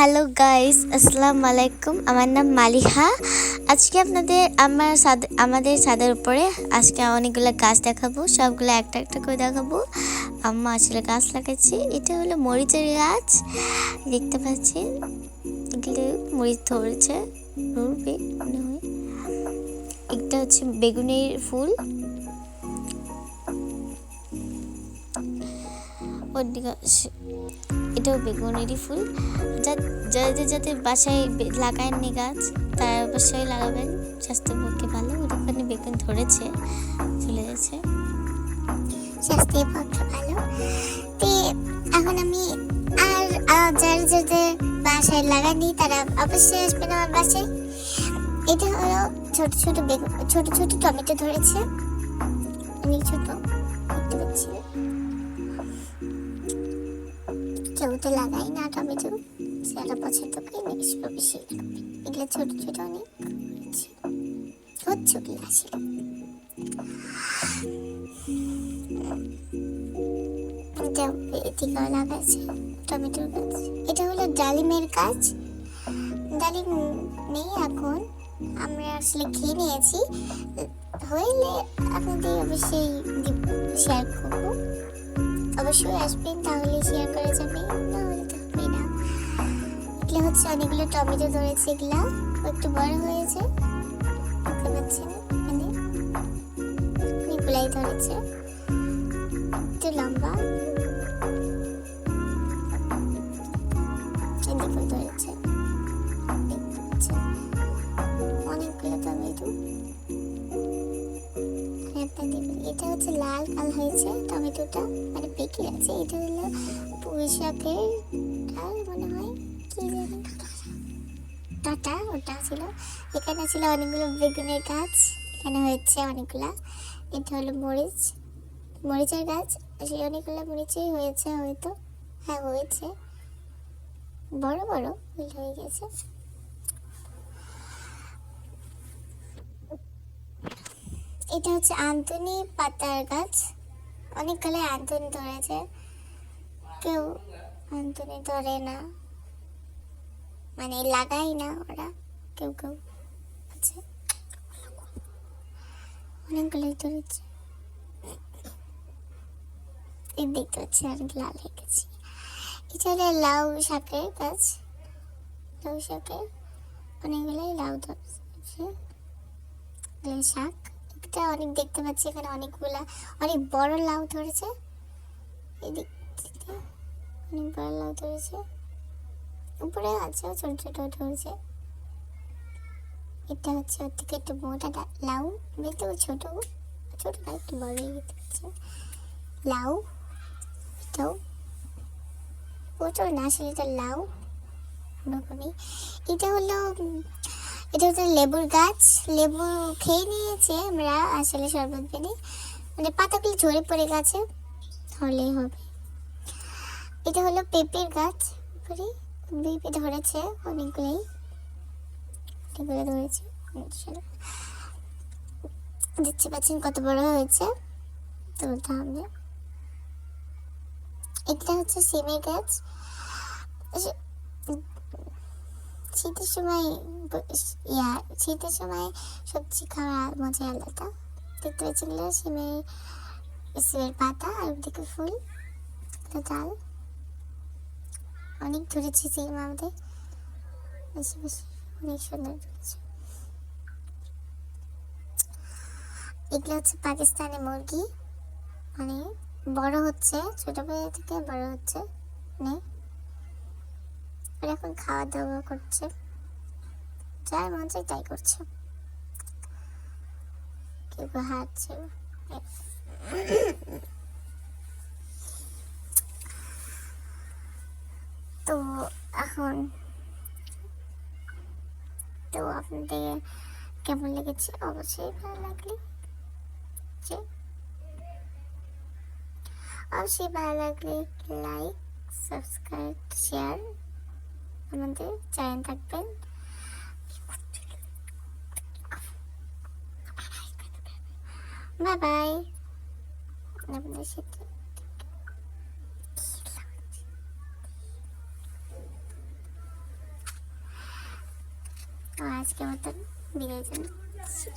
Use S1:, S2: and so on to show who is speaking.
S1: Hello guys আসসালামু আলাইকুম আমার নাম মালিহা। আজকে আপনাদের আমার ছাদ আমাদের ছাদের উপরে আজকে অনেকগুলো গাছ দেখাবো। সবগুলো একটা একটা করে দেখাবো। আম্মা আসলে গাছ লাগাচ্ছি। এটা হলো মরিচের গাছ। দেখতে পাচ্ছেন? এগুলো মরিচ ধরেছে। ধরবে, মনে হয়। একটা হচ্ছে বেগুনের ফুল। সে- এটাও বেগুনেরই ফুল। যা- যাদের যাদের বাসায় লাগাননি গাছ, তারা অবশ্যই লাগাবেন। স্বাস্থ্যের পক্ষে ভালো। ওখানে বেগুন ধরেছে চলে যাচ্ছে
S2: স্বাস্থ্যের পক্ষে ভালো। তো এখন আমি আর যারা যাদের বাসায় লাগানি তারা অবশ্যই আসবেন আমার বাসায়। এটা হলো ছোট ছোট বেগুন ছোট ছোট টমেটো ধরেছে। অনেক ছোট পাচ্ছি। কেউ লাগাই না টমেটো যারা পছন্দ করে বেশি বেশি লাগাবে এগুলো ছোট ছোট অনেক হচ্ছে। ওগুলো আসলে এটা এদিকেও লাগাচ্ছে টমেটোর গাছ। এটা হলো ডালিমের গাছ। ডালিম নেই এখন। আমরা আসলে খেয়ে নিয়েছি। হইলে আপনাদের অবশ্যই শেয়ার করব। অবশ্যই আসবেন তাহলে শেয়ার করা যাবে। না হলে না। এগুলো হচ্ছে অনেকগুলো টমেটো ধরেছে এগুলা। একটু বড় হয়েছে। দেখতে পাচ্ছেন অনেকগুলাই ধরেছে। একটু লম্বা। এদিকেও ধরেছে। অনেকগুলো টমেটো এটা হচ্ছে লাল কাল হয়েছে টমেটোটা। মানে পেকে আছে? এটা হলো পুঁই শাকের ডাল মনে হয়, কি জানি ডাটা, ওটা ছিল। এখানে ছিল অনেকগুলো বেগুনের গাছ, এখানে হয়েছে অনেকগুলা। এটা হলো মরিচ, মরিচের গাছ। সেই অনেকগুলো মরিচই হয়েছে হয়তো। হ্যাঁ হয়েছে। বড় বড় ফুল হয়ে গেছে। এটা হচ্ছে আন্তনি পাতার গাছ। অনেকগুলো আন্তনি ধরেছে। কেউ আন্তনি ধরে না। মানে লাগাই না ওরা। কেউ কেউ আছে। অনেকগুলোই ধরেছে। দেখতে পাচ্ছি অনেক লাল হয়ে গেছে। হলো লাউ শাকের গাছ। লাউ শাকের অনেকগুলোই লাউ ধরছে। শাক। এটা অনেক দেখতে পাচ্ছি এখানে অনেকগুলা, অনেক বড় লাউ ধরেছে। এদিক থেকে অনেক বড় লাউ ধরেছে। উপরে আছে ছোট ছোট ধরেছে। এটা হচ্ছে ওর থেকে একটু মোটা ডা- লাউ দেখতে ছোট ছোট না, একটু পাচ্ছি লাউ, এটাও প্রচুর না এটা লাউ এটা হলো এটা হচ্ছে লেবুর গাছ। লেবু খেয়ে নিয়েছে আমরা, আসলে শরবত বেনে। মানে পাতাগুলো ঝরে পড়ে গেছে, হলেই হবে। এটা হলো পেঁপের গাছ উপরে পেঁপে ধরেছে অনেকগুলোই। অনেকগুলো ধরেছে দেখতে পাচ্ছেন কত বড় হয়েছে। তুলতে হবে এটা হচ্ছে সিমের গাছ। শীতের সময় ইয়া, শীতের সময় সবজি খাওয়া মজা আলাদা। দেখতে পাচ্ছি এগুলো সিমের সিমের পাতা, আর ওদিকে ফুল ডাল। অনেক ধরেছে সিম আমাদের। বেশি অনেক সুন্দর ধরেছে এগুলো হচ্ছে পাকিস্তানি মুরগি। মানে বড় হচ্ছে ছোটবেলা থেকে বড় হচ্ছে। মানে ওরা এখন খাওয়া দাওয়া করছে। যার মন চায় তাই করছে। কেউ হাঁটছে। তো এখন তো আপনাদের কেমন লেগেছে? অবশ্যই ভালো লাগলে যে অবশ্যই ভালো লাগলে লাইক সাবস্ক্রাইব শেয়ার আমাদের চ্যানেল থাকবেন। বাই বাই আপনাদের সাথে আজকে মতন বিদায় জানাচ্ছি।